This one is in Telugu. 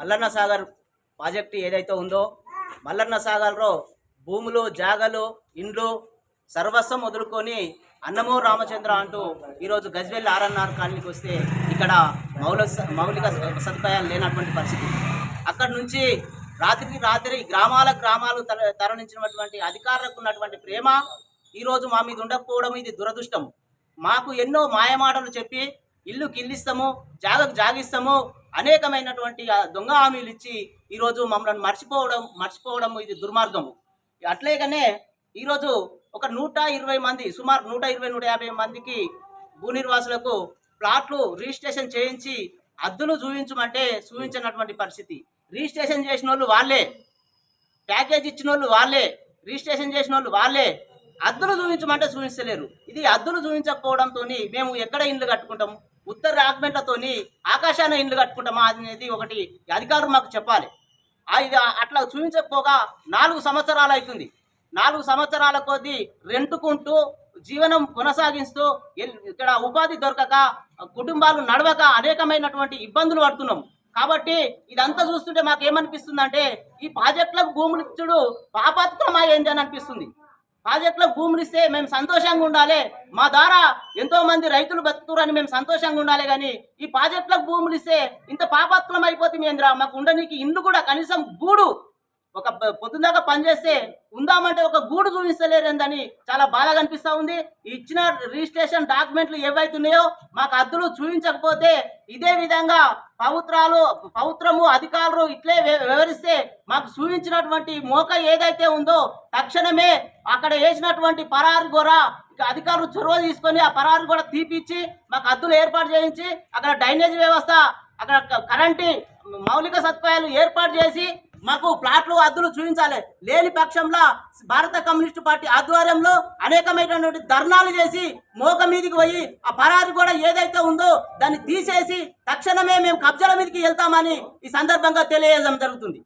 మల్లన్న సాగర్ ప్రాజెక్టు ఏదైతే ఉందో మల్లన్న సాగర్లో భూములు జాగలు ఇండ్లు సర్వస్వం వదులుకొని అన్నమో రామచంద్ర అంటూ ఈరోజు గజ్వెల్ ఆర్ఎన్ఆర్ కాలనీకి వస్తే ఇక్కడ మౌలిక స- మౌలిక సదుపాయాలు లేనటువంటి పరిస్థితి. అక్కడి నుంచి రాత్రికి రాత్రి గ్రామాల గ్రామాలు తర తరలించినటువంటి అధికారులకు ఉన్నటువంటి ప్రేమ ఈరోజు మా మీద ఉండకపోవడం ఇది దురదృష్టం. మాకు ఎన్నో మాయమాటలు చెప్పి ఇల్లు కిల్లిస్తాము జాగకు జాగిస్తాము అనేకమైనటువంటి దొంగ హామీలు ఇచ్చి ఈరోజు మమ్మల్ని మర్చిపోవడం మర్చిపోవడం ఇది దుర్మార్గము. అట్లేగానే ఈరోజు ఒక నూట ఇరవై మంది సుమారు నూట ఇరవై నూట యాభై మందికి భూ నిర్వాసులకు ప్లాట్లు రిజిస్ట్రేషన్ చేయించి అద్దులు చూపించమంటే చూపించినటువంటి పరిస్థితి. రిజిస్ట్రేషన్ చేసిన వాళ్ళు. వాళ్ళే ప్యాకేజ్ ఇచ్చిన వాళ్ళు. వాళ్ళే రిజిస్ట్రేషన్ చేసిన వాళ్ళు. వాళ్ళే అద్దులు చూపించమంటే చూపించలేరు ఇది అద్దులు చూపించకపోవడంతో మేము ఎక్కడ ఇండ్లు కట్టుకుంటాము? ఉత్తర డాక్యుమెంట్లతోని ఆకాశాన ఇండ్లు కట్టుకుంటామా అనేది ఒకటి అధికారులు మాకు చెప్పాలి. అది అట్లా చూపించకపోగా నాలుగు సంవత్సరాలు అవుతుంది. నాలుగు సంవత్సరాల కొద్దీ రెంటుకుంటూ జీవనం కొనసాగిస్తూ ఇక్కడ ఉపాధి దొరకక కుటుంబాలు నడవక అనేకమైనటువంటి ఇబ్బందులు పడుతున్నాం. కాబట్టి ఇదంతా చూస్తుంటే మాకు ఏమనిపిస్తుంది ఈ ప్రాజెక్టులకు భూములు ఇచ్చుడు పాపాత్మమా ఏంది అని అనిపిస్తుంది. ప్రాజెక్టులకు భూములు ఇస్తే మేము సంతోషంగా ఉండాలి. మా ద్వారా ఎంతో మంది రైతులు బతుకుతారని మేము సంతోషంగా ఉండాలి కానీ ఈ ప్రాజెక్టులకు భూములు ఇస్తే ఇంత పాపత్వం అయిపోతుంది ఏంద్రా మాకు ఉండనీకి ఇల్లు కూడా కనీసం గూడు ఒక పొద్దుదాకా పనిచేస్తే ఉందామంటే ఒక గూడు చూపిస్తలేరేందని చాలా బాధగా అనిపిస్తూ ఉంది. ఇచ్చిన రిజిస్ట్రేషన్ డాక్యుమెంట్లు ఏవైతున్నాయో మాకు అద్దులు చూపించకపోతే ఇదే విధంగా పవిత్రాలు పవిత్రము అధికారులు ఇట్లే వివరిస్తే మాకు చూపించినటువంటి మోక ఏదైతే ఉందో తక్షణమే అక్కడ వేసినటువంటి పరారు గోర అధికారులు చొరవ తీసుకొని ఆ పరారు కూడా తీపిచ్చి మాకు అద్దులు ఏర్పాటు చేయించి అక్కడ డ్రైనేజ్ వ్యవస్థ అక్కడ కరెంటు మౌలిక సదుపాయాలు ఏర్పాటు చేసి మాకు ప్లాట్లు అద్దులు చూపించాలి. లేని పక్షంలో భారత కమ్యూనిస్టు పార్టీ ఆధ్వర్యంలో అనేకమైనటువంటి ధర్నాలు చేసి మోక మీదికి పోయి ఆ పరారు కూడా ఏదైతే ఉందో దాన్ని తీసేసి తక్షణమే మేము కబ్జాల మీదకి వెళ్తామని ఈ సందర్భంగా తెలియజేయడం జరుగుతుంది.